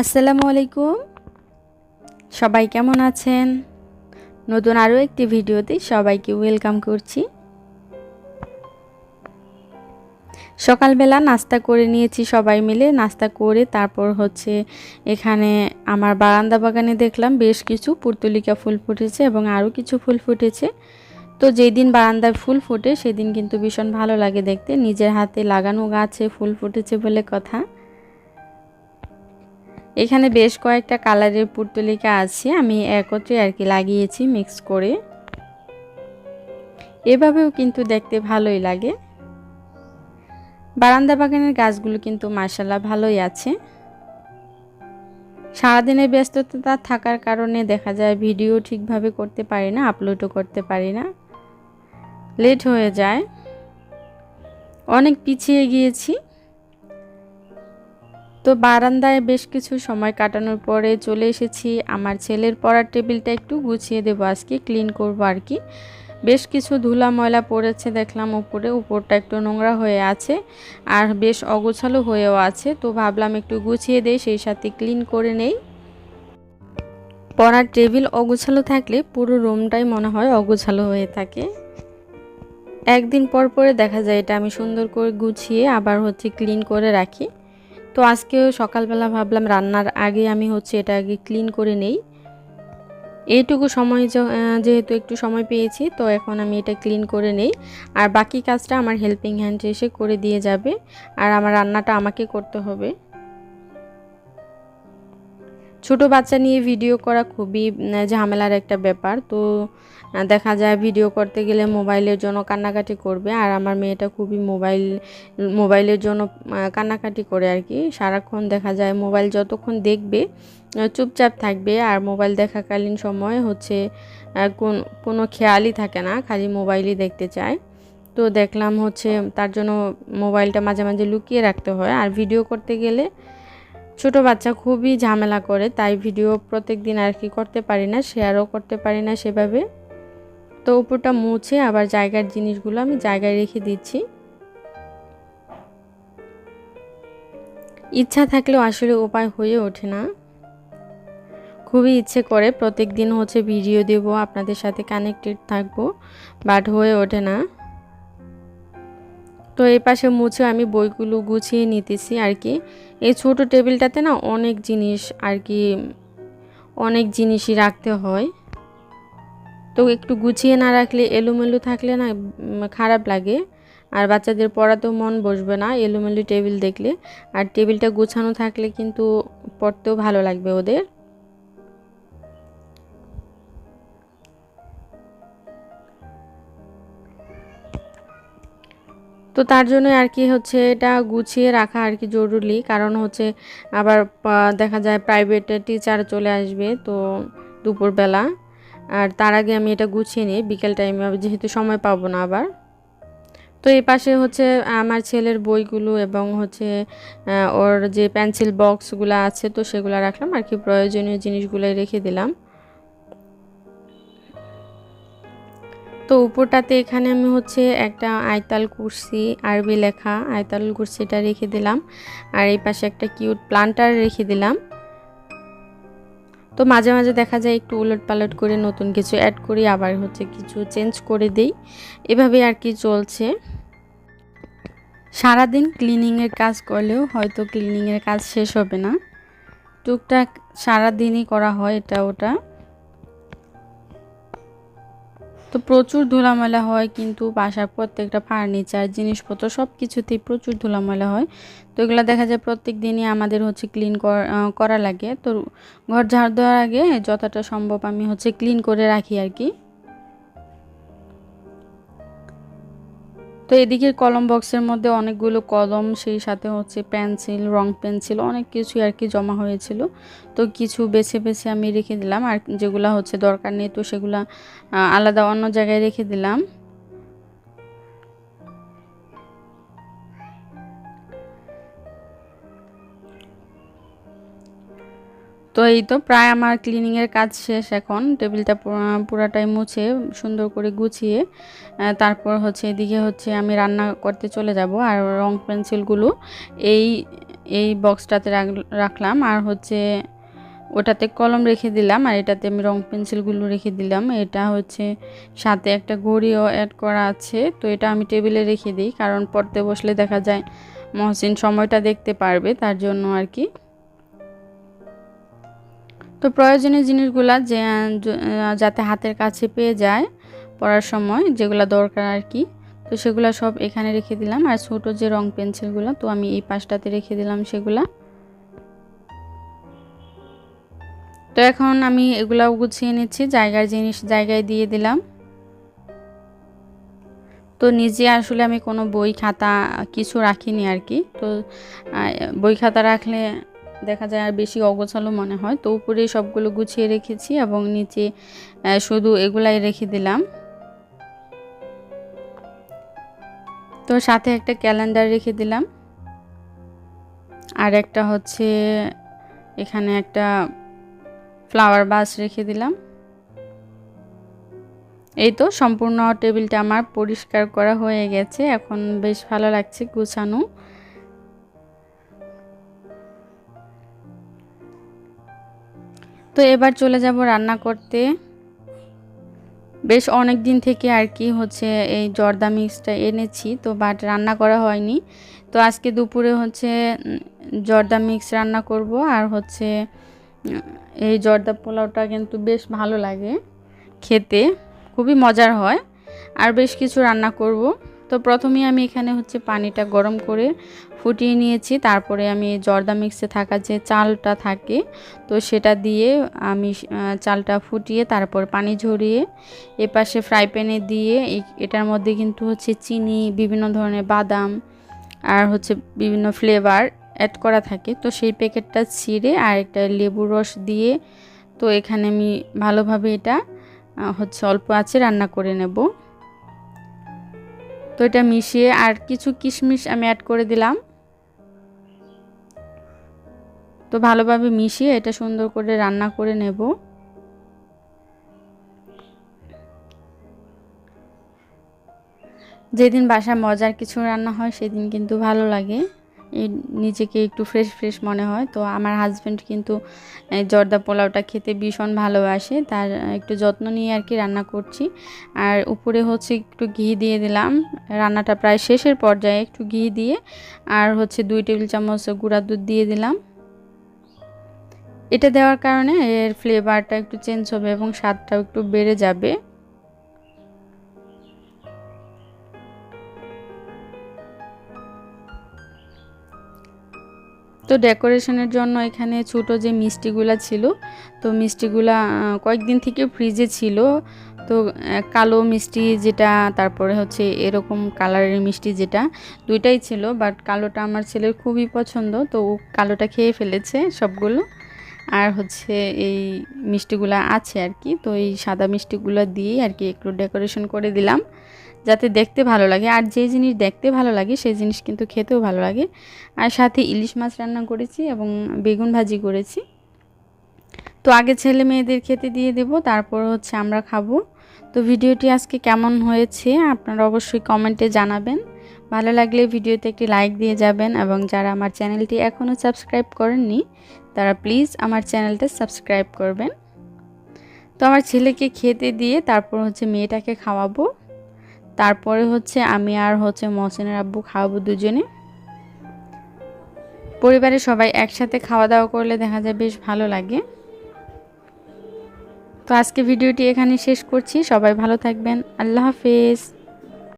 আসসালামু আলাইকুম। সবাই কেমন আছেন? নতুন আরও একটি ভিডিওতে সবাইকে ওয়েলকাম করছি। সকালবেলা নাস্তা করে নিয়েছি সবাই মিলে। নাস্তা করে তারপর হচ্ছে এখানে আমার বারান্দা বাগানে দেখলাম বেশ কিছু পুর্তলিকা ফুল ফুটেছে এবং আরও কিছু ফুল ফুটেছে। তো যেই দিন বারান্দায় ফুল ফুটে সেদিন কিন্তু ভীষণ ভালো লাগে দেখতে। নিজের হাতে লাগানো গাছে ফুল ফুটেছে বলে কথা। এখানে বেশ কয়েকটা কালারের পুর্তলিকা আছে, আমি একত্রে আর কি লাগিয়েছি মিক্স করে। এভাবেও কিন্তু দেখতে ভালোই লাগে। বারান্দা বাগানের গাছগুলো কিন্তু মার্শাল্লাহ ভালোই আছে। সারাদিনের ব্যস্ততা থাকার কারণে দেখা যায় ভিডিও ঠিকভাবে করতে পারি না, আপলোডও করতে পারি না। লেট হয়ে যায়। অনেক পিছিয়ে গিয়েছি। তো বারান্দায় বেশ কিছু সময় কাটানোর পরে চলে এসেছি। আমার ছেলের পড়ার টেবিলটা একটু গুছিয়ে দেবো, আজকে ক্লিন করব আর কি। বেশ কিছু ধুলা ময়লা পড়েছে দেখলাম, উপরে, উপরটা একটু নোংরা হয়ে আছে আর বেশ অগোছালো হয়েও আছে। তো ভাবলাম একটু গুছিয়ে দেই, সেই সাথে ক্লিন করে নেই। পড়ার টেবিল অগোছালো থাকলে পুরো রুমটাই মনে হয় অগোছালো হয়ে থাকে। একদিন পর পরে দেখা যায় এটা আমি সুন্দর করে গুছিয়ে আবার হচ্ছে ক্লিন করে রাখি। তো আজকে সকালবেলা ভাবলাম রান্নার আগে আমি হচ্ছে এটা আগে ক্লিন করে নেই। এইটুকু সময় যেহেতু একটু সময় পেয়েছি, তো এখন আমি এটা ক্লিন করে নেই। আর বাকি কাজটা আমার হেল্পিং হ্যান্ড এসে করে দিয়ে যাবে। আর আমার রান্নাটা আমাকে করতে হবে। ছোট বাচ্চা নিয়ে ভিডিও করা খুবই ঝামেলার একটা ব্যাপার। তো দেখা যায় ভিডিও করতে গেলে মোবাইলের জন্য কান্নাকাটি করবে। আর আমার মেয়েটা খুবই মোবাইল মোবাইলের জন্য কান্নাকাটি করে আর কি। সারাক্ষণ দেখা যায় মোবাইল যতক্ষণ দেখবে চুপচাপ থাকবে। আর মোবাইল দেখাকালীন সময় হচ্ছে কোন, কোনো খেয়ালই থাকে না, খালি মোবাইলই দেখতে চায়। তো দেখলাম হচ্ছে, তার জন্য মোবাইলটা মাঝে মাঝে লুকিয়ে রাখতে হয়। আর ভিডিও করতে গেলে ছোট বাচ্চা খুবই ঝামেলা করে, তাই ভিডিও প্রত্যেক দিন আর কি করতে পারি না শেয়ারও করতে পারি না সেভাবে। তো উপরটা মুছে আবার জায়গার জিনিসগুলো আমি জায়গায় রেখে দিচ্ছি। ইচ্ছা থাকলেও আসলে উপায় হয়ে ওঠে না। খুবই ইচ্ছে করে প্রত্যেক দিন হচ্ছে ভিডিও দেব, আপনাদের সাথে কানেক্টেড থাকব বাট হয়ে ওঠে না। তো এই পাশে মুছে আমি বইগুলো গুছিয়ে নিতেছি আর কি। এই ছোট টেবিলটাতে না অনেক জিনিস আর কি, অনেক জিনিসই রাখতে হয়। তো একটু গুছিয়ে না রাখলে এলোমেলো থাকলে না খারাপ লাগে। আর বাচ্চাদের পড়াতেও মন বসবে না এলোমেলো টেবিল দেখলে। আর টেবিলটা গুছানো থাকলে কিন্তু পড়তেও ভালো লাগবে ওদের। তো তার জন্য আর কি হচ্ছে এটা গুছিয়ে রাখা আর কি জরুরি। কারণ হচ্ছে আবার দেখা যায় প্রাইভেটে টিচার চলে আসবে তো দুপুরবেলা। আর তার আগে আমি এটা গুছিয়ে নিই, বিকেল টাইমে যেহেতু সময় পাবো না আবার। তো এই পাশে হচ্ছে আমার ছেলের বইগুলো এবং হচ্ছে ওর যে পেন্সিল বক্সগুলো আছে তো সেগুলো রাখলাম। আর কি প্রয়োজনীয় জিনিসগুলোই রেখে দিলাম। তো উপরটাতে এখানে আমি হচ্ছে একটা আয়তাল কুর্সি, আরবি লেখা, আয়তাল কুর্সিটা রেখে দিলাম। আর এই পাশে একটা কিউট প্লান্টার রেখে দিলাম। তো মাঝে মাঝে দেখা যায় একটু উলট পালট করে নতুন কিছু অ্যাড করি, আবার হচ্ছে কিছু চেঞ্জ করে দিই। এভাবে আর কি চলছে। সারাদিন ক্লিনিংয়ের কাজ করলেও হয়তো ক্লিনিংয়ের কাজ শেষ হবে না। টুকটাক সারাদিনই করা হয় এটা ওটা। তো প্রচুর ধুলামেলা হয় কিন্তু বাসার প্রত্যেকটা ফার্নিচার, জিনিসপত্র সব কিছুতেই প্রচুর ধুলামেলা হয়। তো এগুলো দেখা যায় প্রত্যেক দিনই আমাদের হচ্ছে ক্লিন করা লাগে। তো ঘর ঝাড় দেওয়ার আগে যতটা সম্ভব আমি হচ্ছে ক্লিন করে রাখি আর কি। তো এদিকে কলম বক্সের মধ্যে অনেকগুলো কলম, সেই সাথে হচ্ছে পেন্সিল, রং পেন্সিল অনেক কিছু আর কি জমা হয়েছিল। তো কিছু বেছে বেছে আমি রেখে দিলাম। আর যেগুলো হচ্ছে দরকার নেই তো সেগুলো আলাদা অন্য জায়গায় রেখে দিলাম। তো এই তো প্রায় আমার ক্লিনিংয়ের কাজ শেষ এখন। টেবিলটা পুরাটাই মুছে, সুন্দর করে গুছিয়ে তারপর হচ্ছে এদিকে হচ্ছে আমি রান্না করতে চলে যাব। আর রং পেন্সিলগুলো এই এই বক্সটাতে রাখলাম। আর হচ্ছে ওটাতে কলম রেখে দিলাম। আর এটাতে আমি রং পেন্সিলগুলো রেখে দিলাম। এটা হচ্ছে সাথে একটা ঘড়িও অ্যাড করা আছে। তো এটা আমি টেবিলে রেখে দিই। কারণ পড়তে বসলে দেখা যায় মহসিন সময়টা দেখতে পারবে, তার জন্য আর কি। তো প্রয়োজনীয় জিনিসগুলা যে যাতে হাতের কাছে পেয়ে যায় পড়ার সময়, যেগুলো দরকার আর কি, তো সেগুলো সব এখানে রেখে দিলাম। আর ছোটো যে রং পেন্সিলগুলো, তো আমি এই পাশটাতে রেখে দিলাম সেগুলা। তো এখন আমি এগুলাও গুছিয়ে নিচ্ছি, জায়গার জিনিস, জায়গায় দিয়ে দিলাম। তো নিজে আসলে আমি কোনো বই খাতা কিছু রাখিনি আর কি, তো বই খাতা রাখলে দেখা যায় আর বেশি অগোছালো মনে হয়। তো উপরে সবগুলো গুছিয়ে রেখেছি এবং নিচে শুধু এগুলাই রেখে দিলাম। তো সাথে একটা ক্যালেন্ডার রেখে দিলাম। আর একটা হচ্ছে, এখানে একটা ফ্লাওয়ার বাস রেখে দিলাম। এই তো সম্পূর্ণ টেবিলটা আমার পরিষ্কার করা হয়ে গেছে। এখন বেশ ভালো লাগছে গুছানো। তো এবার চলে যাব রান্না করতে। বেশ অনেক দিন থেকে আর কি হচ্ছে এই জর্দা মিক্সটা এনেছি, তো বাট রান্না করা হয়নি। তো আজকে দুপুরে হচ্ছে জর্দা মিক্স রান্না করব আর হচ্ছে এই জর্দা পোলাওটা কিন্তু বেশ ভালো লাগে খেতে, খুবই মজার হয়। আর বেশ কিছু রান্না করব। তো প্রথমেই আমি এখানে হচ্ছে পানিটা গরম করে ফুটিয়ে নিয়েছি। তারপরে আমি জর্দা মিক্সে থাকা যে চালটা থাকে, তো সেটা দিয়ে আমি চালটা ফুটিয়ে তারপর পানি ঝরিয়ে এপাশে ফ্রাই প্যানে দিয়ে এটার মধ্যে কিন্তু হচ্ছে চিনি, বিভিন্ন ধরনের বাদাম আর হচ্ছে বিভিন্ন ফ্লেভার অ্যাড করা থাকে। তো সেই প্যাকেটটা ছিঁড়ে আর একটা লেবুর রস দিয়ে তো এখানে আমি ভালোভাবে এটা হচ্ছে অল্প আছে রান্না করে নেব। তো এটা মিশিয়ে আর কিছু কিশমিশ আমি অ্যাড করে দিলাম। তো ভালোভাবে মিশিয়ে এটা সুন্দর করে রান্না করে নেব। যেদিন বাসা মজার কিছু রান্না হয়, সেদিন কিন্তু ভালো লাগে। নিজেকে একটু ফ্রেশ ফ্রেশ মনে হয়। তো আমার হাজব্যান্ড কিন্তু জর্দা পোলাওটা খেতে ভীষণ ভালোবাসে। তার একটু যত্ন নিয়ে আর কি রান্না করছি। আর উপরে হচ্ছে একটু ঘি দিয়ে দিলাম। রান্নাটা প্রায় শেষের পর্যায়ে একটু ঘি দিয়ে, আর হচ্ছে দুই টেবিল চামচ গুঁড়া দুধ দিয়ে দিলাম। এটা দেওয়ার কারণে এর ফ্লেভারটা একটু চেঞ্জ হবে এবং স্বাদটাও একটু বেড়ে যাবে। তো ডেকোরেশনের জন্য এখানে ছোটো যে মিষ্টিগুলা ছিল, তো মিষ্টিগুলা কয়েকদিন থেকে ফ্রিজে ছিল। তো কালো মিষ্টি যেটা, তারপরে হচ্ছে এরকম কালারের মিষ্টি যেটা, দুইটাই ছিল। বাট কালোটা আমার ছেলের খুবই পছন্দ, তো ও কালোটা খেয়ে ফেলেছে সবগুলো। আর হচ্ছে এই মিষ্টিগুলো আছে আর কি, তো এই সাদা মিষ্টিগুলো দিয়ে আর কি একটু ডেকোরেশন করে দিলাম। যাতে দেখতে ভালো লাগে। আর যে জিনিস দেখতে ভালো লাগে, সেই জিনিস কিন্তু খেতেও ভালো লাগে। আর সাথে ইলিশ মাছ রান্না করেছি এবং বেগুন ভাজি করেছি। তো আগে ছেলে মেয়েদের খেতে দিয়ে দেব, তারপর হচ্ছে আমরা খাব। তো ভিডিওটি আজকে কেমন হয়েছে, আপনারা অবশ্যই কমেন্টে জানাবেন। ভালো লাগলে ভিডিওতে একটি লাইক দিয়ে যাবেন এবং যারা আমার চ্যানেলটি এখনও সাবস্ক্রাইব করেননি, তারা প্লিজ আমার চ্যানেলটা সাবস্ক্রাইব করবেন। তো আমার ছেলেকে খেতে দিয়ে তারপর হচ্ছে মেয়েটাকে খাওয়াবো। তারপরে হচ্ছে আমি আর হচ্ছে মহসিনের আব্বু খাওয়াবো দুজনে। পরিবারের সবাই একসাথে খাওয়া দাওয়া করলে দেখা যায় বেশ ভালো লাগে। তো আজকে ভিডিওটি এখানে শেষ করছি। সবাই ভালো থাকবেন। আল্লাহ হাফেজ।